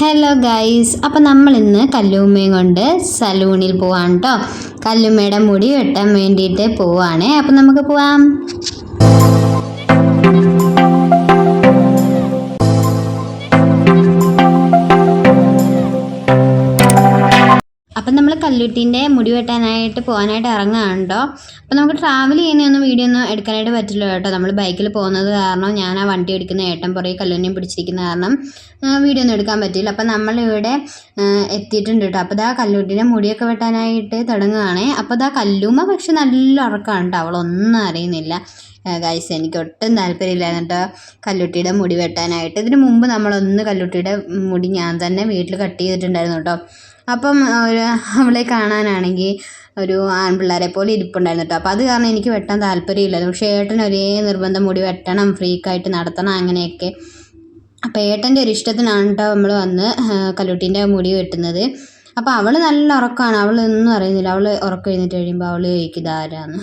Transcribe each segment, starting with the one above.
Hello guys അപ്പോൾ നമ്മൾ ഇന്ന് കല്ലുമ്മയും കൊണ്ട് സലൂണിൽ പോവാണ് കേട്ടോ കല്ലുമ്മയുടെ മുടി വെട്ടാൻ വേണ്ടിയിട്ട് പോവാണേ. അപ്പോൾ നമുക്ക് പോവാം. നമ്മൾ കല്ലുട്ടീന്റെ മുടി വെട്ടാനായിട്ട് പോകാനായിട്ട് ഇറങ്ങുകയാണ് കേട്ടോ അപ്പോൾ നമുക്ക് ട്രാവൽ ചെയ്യുന്നൊന്നും വീഡിയോ ഒന്നും എടുക്കാനായിട്ട് പറ്റില്ല കേട്ടോ. നമ്മൾ ബൈക്കിൽ പോകുന്നത് കാരണം ഞാൻ ആ വണ്ടി ഓടിക്കുന്ന ഏട്ടൻ പുറകെ കല്ലുണ്ണിയും പിടിച്ചിരിക്കുന്ന കാരണം വീഡിയോ ഒന്നും എടുക്കാൻ പറ്റില്ല അപ്പോൾ നമ്മളിവിടെ എത്തിയിട്ടുണ്ട് കേട്ടോ. അപ്പോൾ ഇതാ കല്ലൂട്ടിന്റെ മുടിയൊക്കെ വെട്ടാനായിട്ട് തുടങ്ങുകയാണേ അപ്പോൾ ഇതാ കല്ലുമ്മ പക്ഷെ നല്ല ഉറക്കമാണ് കേട്ടോ. അവളൊന്നും അറിയുന്നില്ല. ഗൈസ് എനിക്ക് ഒട്ടും താല്പര്യമില്ലായിരുന്നു കേട്ടോ കല്ലുട്ടിയുടെ മുടി വെട്ടാനായിട്ട്. ഇതിന് മുമ്പ് നമ്മളൊന്ന് കല്ലുട്ടിയുടെ മുടി ഞാൻ തന്നെ വീട്ടിൽ കട്ട് ചെയ്തിട്ടുണ്ടായിരുന്നു കേട്ടോ അപ്പം ഒരു അവളെ കാണാനാണെങ്കിൽ ഒരു ആൺപിള്ളേരെ പോലെ ഇരിപ്പുണ്ടായിരുന്നു കേട്ടോ അപ്പോൾ അത് കാരണം എനിക്ക് വെട്ടാൻ താല്പര്യമില്ലായിരുന്നു. പക്ഷേ ഏട്ടൻ ഒരേ നിർബന്ധം മുടി വെട്ടണം ഫ്രീക്കായിട്ട് നടത്തണം അങ്ങനെയൊക്കെ. അപ്പോൾ ഏട്ടന്റെ ഒരു ഇഷ്ടത്തിനാണ് കേട്ടോ നമ്മൾ വന്ന് കല്ലുട്ടീന്റെ മുടി വെട്ടുന്നത്. അപ്പോൾ അവൾ നല്ല ഉറക്കമാണ് അവൾ ഒന്നും അറിയുന്നില്ല. അവൾ ഉറക്കം എഴുന്നേറ്റ് കഴിയുമ്പോൾ അവൾ ചോദിക്കും ഇതാരാന്ന്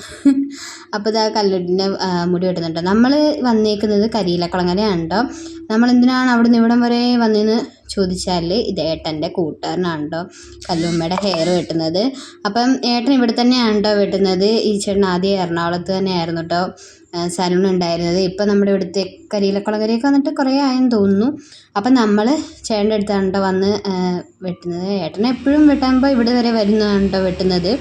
അപ്പോൾ ഇതാ കല്ലിടിന്റെ മുടി വെട്ടുന്നുണ്ട്. നമ്മൾ വന്നേക്കുന്നത് കരിയിലക്കുളങ്ങരയാണ് കേട്ടോ നമ്മൾ എന്തിനാണ് അവിടെ നിന്ന് ഇവിടം വരെ വന്നതെന്ന് ചോദിച്ചാൽ ഇത് ഏട്ടന്റെ കൂട്ടുകാരനാണ് കേട്ടോ കല്ലുമ്മയുടെ ഹെയർ വെട്ടുന്നത്. അപ്പം ഏട്ടൻ ഇവിടെ തന്നെയാണ് കേട്ടോ വെട്ടുന്നത്? ഈ ചേട്ടൻ ആദ്യം എറണാകുളത്ത് തന്നെയായിരുന്നു കേട്ടോ സലൂൺ ഉണ്ടായിരുന്നത് ഇപ്പം നമ്മുടെ ഇവിടുത്തെ കരിയിലക്കുളങ്ങരയൊക്കെ വന്നിട്ട് കുറേ ആയെന്ന് തോന്നുന്നു. അപ്പം നമ്മൾ ചേട്ടന്റെ അടുത്താണ് കേട്ടോ വന്ന് വെട്ടുന്നത്? ഏട്ടനെ എപ്പോഴും വെട്ടാകുമ്പോൾ ഇവിടെ വരെ വരുന്നതാണ് കേട്ടോ വെട്ടുന്നത്?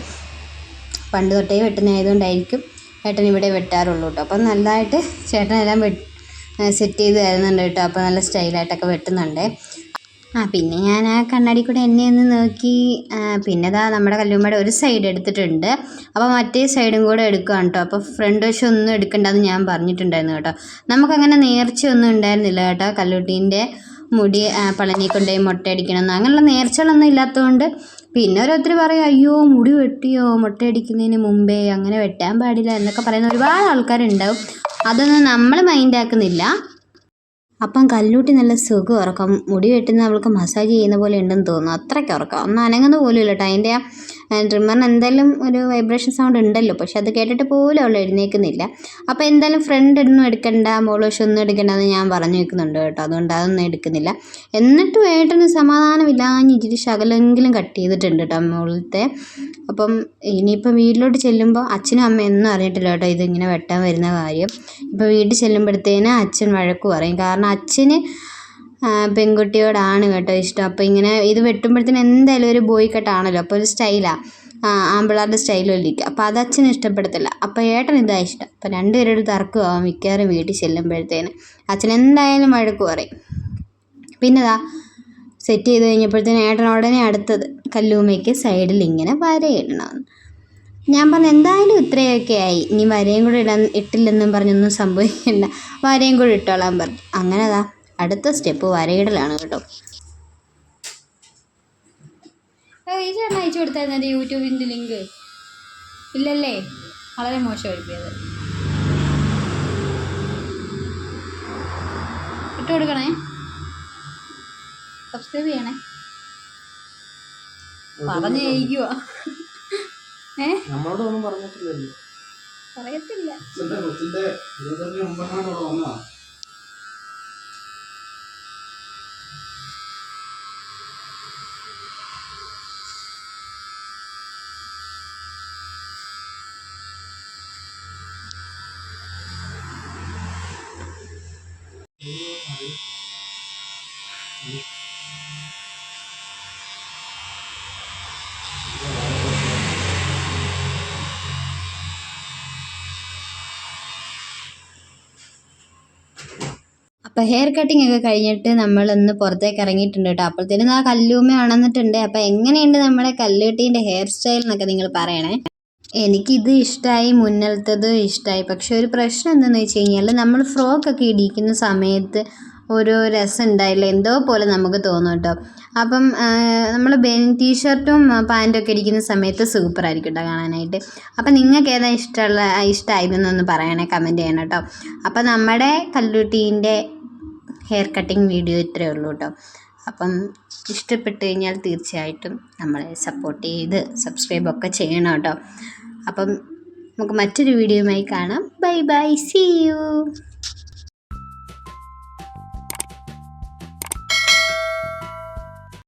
പണ്ട് തൊട്ടേ വെട്ടുന്നതായതുകൊണ്ടായിരിക്കും ഏട്ടൻ ഇവിടെ വെട്ടാറുള്ളൂ കേട്ടോ അപ്പം നല്ലതായിട്ട് ചേട്ടനെല്ലാം വെട്ട് സെറ്റ് ചെയ്ത് തരുന്നുണ്ട് കേട്ടോ അപ്പോൾ നല്ല സ്റ്റൈലായിട്ടൊക്കെ വെട്ടുന്നുണ്ട്. ആ പിന്നെ ഞാൻ ആ കണ്ണാടി കൂടെ എന്നെ ഒന്ന് നോക്കി. പിന്നെ ദാ നമ്മുടെ കല്ലുമ്മയുടെ ഒരു സൈഡ് എടുത്തിട്ടുണ്ട്. അപ്പോൾ മറ്റേ സൈഡും കൂടെ എടുക്കുകയാണ് കേട്ടോ അപ്പോൾ ഫ്രണ്ട് വശം ഒന്നും എടുക്കണ്ടെന്ന് ഞാൻ പറഞ്ഞിട്ടുണ്ടായിരുന്നു കേട്ടോ. നമുക്കങ്ങനെ നേർച്ചയൊന്നും ഉണ്ടായിരുന്നില്ല കേട്ടോ. കല്ലുട്ടീന്റെ മുടി പളനി കൊണ്ടുപോയി മുട്ടയടിക്കണമെന്ന്. അങ്ങനെയുള്ള നേർച്ചകളൊന്നും ഇല്ലാത്തതുകൊണ്ട് പിന്നെ ഓരോരുത്തർ പറയും അയ്യോ മുടി വെട്ടിയോ? മുട്ട മുട്ടയടിക്കുന്നതിന് മുമ്പേ അങ്ങനെ വെട്ടാൻ പാടില്ല എന്നൊക്കെ പറയുന്ന ഒരുപാട് ആൾക്കാരുണ്ടാവും. അതൊന്നും നമ്മൾ മൈൻഡാക്കുന്നില്ല അപ്പം കല്ലൂട്ടി നല്ല സുഖം ഉറക്കം. മുടി വെട്ടുന്ന അവൾക്ക് മസാജ് ചെയ്യുന്ന പോലെ ഉണ്ടെന്ന് തോന്നുന്നു. അത്രയ്ക്ക് ഉറക്കം. ഒന്നും അനങ്ങുന്ന പോലും ഇല്ല കേട്ടോ അതിന്റെ ആ ട്രിമ്മറിന് എന്തായാലും ഒരു വൈബ്രേഷൻ സൗണ്ട് ഉണ്ടല്ലോ. പക്ഷെ അത് കേട്ടിട്ട് പോലും അവൾ എഴുന്നേൽക്കുന്നില്ല. അപ്പോൾ എന്തായാലും ഫ്രണ്ട് ഒന്നും എടുക്കണ്ട മോളോഷ് ഒന്നും എടുക്കണ്ടെന്ന് ഞാൻ പറഞ്ഞു വെക്കുന്നുണ്ട് കേട്ടോ. അതുകൊണ്ട് അതൊന്നും എടുക്കുന്നില്ല. എന്നിട്ടും ഏട്ടന് സമാധാനമില്ലാഞ്ഞ് ഇച്ചിരി ശകലെങ്കിലും കട്ട് ചെയ്തിട്ടുണ്ട് കേട്ടോ മോളത്തെ. അപ്പം ഇനിയിപ്പം വീട്ടിലോട്ട് ചെല്ലുമ്പോൾ അച്ഛനും അമ്മയും ഒന്നും അറിഞ്ഞിട്ടില്ല കേട്ടോ ഇതിങ്ങനെ വെട്ടാൻ വരുന്ന കാര്യം. ഇപ്പോൾ വീട്ടിൽ ചെല്ലുമ്പോഴത്തേന് അച്ഛൻ വഴക്ക് പറയും. കാരണം അച്ഛന് പെൺകുട്ടിയോടാണ് കേട്ടോ ഇഷ്ടം. അപ്പോൾ ഇങ്ങനെ ഇത് വെട്ടുമ്പോഴത്തേന് എന്തായാലും ഒരു ബോയ് കട്ടാണല്ലോ അപ്പോൾ ഒരു സ്റ്റൈലാണ് ആമ്പിള്ളാരുടെ സ്റ്റൈലൊല്ലിക്കുക അപ്പോൾ അത് അച്ഛന് ഇഷ്ടപ്പെടത്തില്ല. അപ്പോൾ ഏട്ടൻ ഇതാ ഇഷ്ടം. അപ്പോൾ രണ്ടുപേരോട് തർക്കമാവും മിക്കവാറും വീട്ടിൽ ചെല്ലുമ്പോഴത്തേന്. അച്ഛൻ എന്തായാലും വഴക്ക് പറയും. പിന്നെതാ സെറ്റ് ചെയ്ത് കഴിഞ്ഞപ്പോഴത്തേന് ഏട്ടൻ ഉടനെ അടുത്തത് കല്ലൂമ്മയ്ക്ക് സൈഡിൽ ഇങ്ങനെ വരയിടണമെന്ന് ഞാൻ പറഞ്ഞു എന്തായാലും ഇത്രയൊക്കെ ആയി. ഇനി വരയും കൂടെ ഇടാൻ ഇട്ടില്ലെന്നും പറഞ്ഞൊന്നും സംഭവിക്കണ്ട. വരയും കൂടെ ഇട്ടോളാൻ പറഞ്ഞു. അങ്ങനെ അതാ അടുത്ത സ്റ്റെപ്പ് വരയിടലാണ് കേട്ടോ. ഈ ചേട്ടൻ അയച്ചു കൊടുത്തായിരുന്നു യൂട്യൂബിന്റെ ലിങ്ക്? ഇല്ലല്ലേ? വളരെ മോശമായിപ്പോയത് ഇട്ട് കൊടുക്കണേ. സബ്സ്ക്രൈബ് ചെയ്യണേ. പറഞ്ഞു ജയിക്കുവാ? ഏ? നമ്മളോടൊന്നും പറഞ്ഞിട്ടില്ലല്ലോ. പറയത്തില്ല. അപ്പോൾ ഹെയർ കട്ടിംഗ് ഒക്കെ കഴിഞ്ഞിട്ട് നമ്മളൊന്ന് പുറത്തേക്ക് ഇറങ്ങിയിട്ടുണ്ട് കേട്ടോ. അപ്പോഴത്തേനും ആ കല്ലൂമ്മ ഉണർന്നിട്ടുണ്ട് അപ്പോൾ എങ്ങനെയുണ്ട് നമ്മുടെ കല്ലുകെട്ടീന്റെ ഹെയർ സ്റ്റൈൽ എന്നൊക്കെ നിങ്ങൾ പറയണേ. എനിക്കിത് ഇഷ്ടമായി മുന്നിലത്തത് ഇഷ്ടമായി പക്ഷെ ഒരു പ്രശ്നം എന്താണെന്ന് വെച്ച് കഴിഞ്ഞാൽ നമ്മൾ ഫ്രോക്കൊക്കെ ഇടിക്കുന്ന സമയത്ത് ഒരു രസം ഉണ്ടായില്ല. എന്തോ പോലെ നമുക്ക് തോന്നും കേട്ടോ. അപ്പം നമ്മൾ ബെൻ ടീഷർട്ടും ഒക്കെ ഇരിക്കുന്ന സമയത്ത് സൂപ്പർ ആയിരിക്കും കേട്ടോ കാണാനായിട്ട്. അപ്പം നിങ്ങൾക്ക് ഏതാ ഇഷ്ടമുള്ള ഇഷ്ടമായിരുന്നു എന്നൊന്ന് പറയണേ കമന്റ് ചെയ്യണം കേട്ടോ. അപ്പം നമ്മുടെ കല്ലൂട്ടീന്റെ ഹെയർ കട്ടിങ് വീഡിയോ ഇത്രയേ ഉള്ളൂ കേട്ടോ. അപ്പം ഇഷ്ടപ്പെട്ട് കഴിഞ്ഞാൽ തീർച്ചയായിട്ടും നമ്മളെ സപ്പോർട്ട് ചെയ്ത് സബ്സ്ക്രൈബ് ഒക്കെ ചെയ്യണം കേട്ടോ. അപ്പം നമുക്ക് മറ്റൊരു വീഡിയോയുമായി കാണാം. Bye bye see you